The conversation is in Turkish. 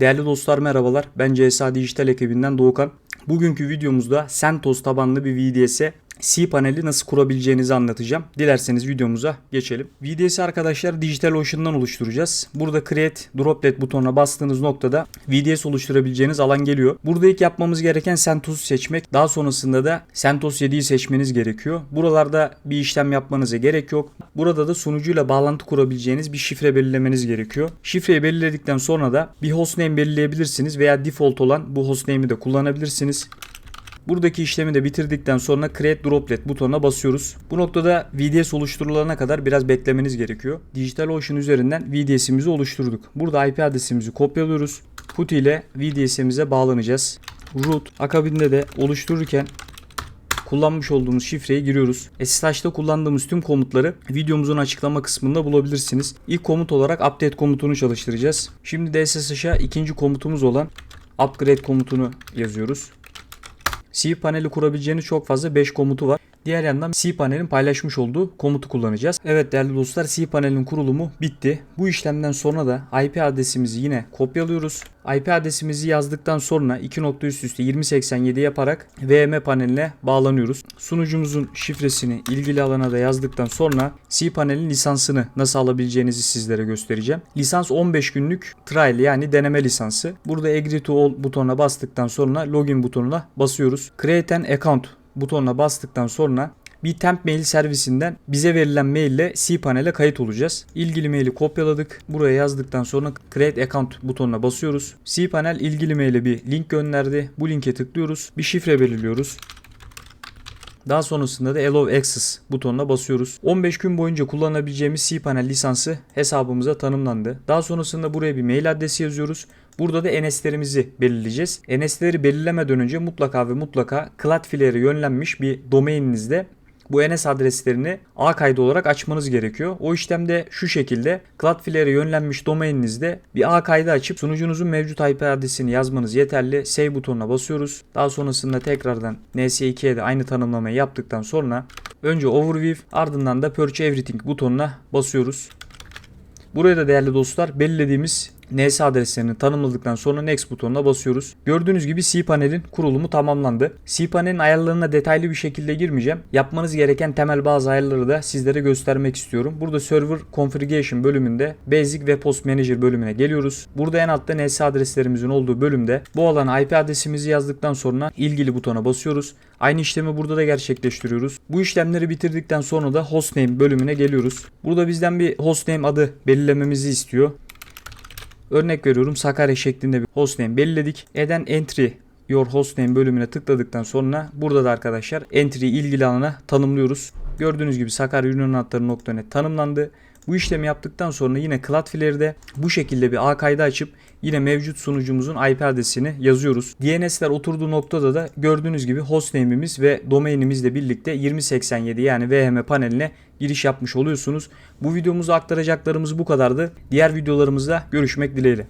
Değerli dostlar merhabalar. Ben CSA Dijital ekibinden Doğukan. Bugünkü videomuzda CentOS tabanlı bir VDS'e C paneli nasıl kurabileceğinizi anlatacağım. Dilerseniz videomuza geçelim. VDS'i arkadaşlar DigitalOcean'dan oluşturacağız. Burada Create Droplet butonuna bastığınız noktada VDS oluşturabileceğiniz alan geliyor. Burada ilk yapmamız gereken CentOS'u seçmek. Daha sonrasında da CentOS 7'yi seçmeniz gerekiyor. Buralarda bir işlem yapmanıza gerek yok. Burada da sunucuyla bağlantı kurabileceğiniz bir şifre belirlemeniz gerekiyor. Şifreyi belirledikten sonra da bir hostname belirleyebilirsiniz veya default olan bu hostname'i de kullanabilirsiniz. Buradaki işlemi de bitirdikten sonra Create Droplet butonuna basıyoruz. Bu noktada VDS oluşturulana kadar biraz beklemeniz gerekiyor. DigitalOcean üzerinden VDS'imizi oluşturduk. Burada IP adresimizi kopyalıyoruz. PuTTY ile VDS'imize bağlanacağız. Root akabinde de oluştururken kullanmış olduğumuz şifreyi giriyoruz. SSH'da kullandığımız tüm komutları videomuzun açıklama kısmında bulabilirsiniz. İlk komut olarak update komutunu çalıştıracağız. Şimdi de SSH'a ikinci komutumuz olan upgrade komutunu yazıyoruz. C paneli kurabileceğiniz çok fazla 5 komutu var. Diğer yandan C panelin paylaşmış olduğu komutu kullanacağız. Evet değerli dostlar C panelin kurulumu bitti. Bu işlemden sonra da IP adresimizi yine kopyalıyoruz. IP adresimizi yazdıktan sonra 2 nokta üst üste 2087 yaparak VM paneline bağlanıyoruz. Sunucumuzun şifresini ilgili alana da yazdıktan sonra C panelin lisansını nasıl alabileceğinizi sizlere göstereceğim. Lisans 15 günlük trial yani deneme lisansı. Burada agree to all butonuna bastıktan sonra login butonuna basıyoruz. Create an account butonuna bastıktan sonra bir temp mail servisinden bize verilen maille cPanel'e kayıt olacağız. İlgili maili kopyaladık. Buraya yazdıktan sonra create account butonuna basıyoruz. cPanel ilgili maile bir link gönderdi. Bu linke tıklıyoruz. Bir şifre belirliyoruz. Daha sonrasında da Allow Access butonuna basıyoruz. 15 gün boyunca kullanabileceğimiz cPanel lisansı hesabımıza tanımlandı. Daha sonrasında buraya bir mail adresi yazıyoruz. Burada da NS'lerimizi belirleyeceğiz. NS'leri belirlemeden önce mutlaka ve mutlaka Cloudflare'e yönlenmiş bir domaininizde bu NS adreslerini A kaydı olarak açmanız gerekiyor. O işlemde şu şekilde Cloudflare'e yönlenmiş domaininizde bir A kaydı açıp sunucunuzun mevcut IP adresini yazmanız yeterli. Save butonuna basıyoruz. Daha sonrasında tekrardan NS2'ye de aynı tanımlamayı yaptıktan sonra önce Overview ardından da Purge Everything butonuna basıyoruz. Buraya da değerli dostlar belirlediğimiz NS adreslerini tanımladıktan sonra Next butonuna basıyoruz. Gördüğünüz gibi cPanel'in kurulumu tamamlandı. cPanel'in ayarlarına detaylı bir şekilde girmeyeceğim. Yapmanız gereken temel bazı ayarları da sizlere göstermek istiyorum. Burada Server Configuration bölümünde Basic ve Post Manager bölümüne geliyoruz. Burada en altta NS adreslerimizin olduğu bölümde bu alana IP adresimizi yazdıktan sonra ilgili butona basıyoruz. Aynı işlemi burada da gerçekleştiriyoruz. Bu işlemleri bitirdikten sonra da hostname bölümüne geliyoruz. Burada bizden bir hostname adı belirlememizi istiyor. Örnek veriyorum Sakarya şeklinde bir hostname belirledik. Eden entry your hostname bölümüne tıkladıktan sonra burada da arkadaşlar entry ilgili alana tanımlıyoruz. Gördüğünüz gibi Sakarya Yunan hatları.net tanımlandı. Bu işlemi yaptıktan sonra yine Cloudflare'de bu şekilde bir A kaydı açıp yine mevcut sunucumuzun IP adresini yazıyoruz. DNS'ler oturduğu noktada da gördüğünüz gibi hostname'imiz ve domainimizle birlikte 2087 yani VM paneline giriş yapmış oluyorsunuz. Bu videomuzda aktaracaklarımız bu kadardı. Diğer videolarımızda görüşmek dileğiyle.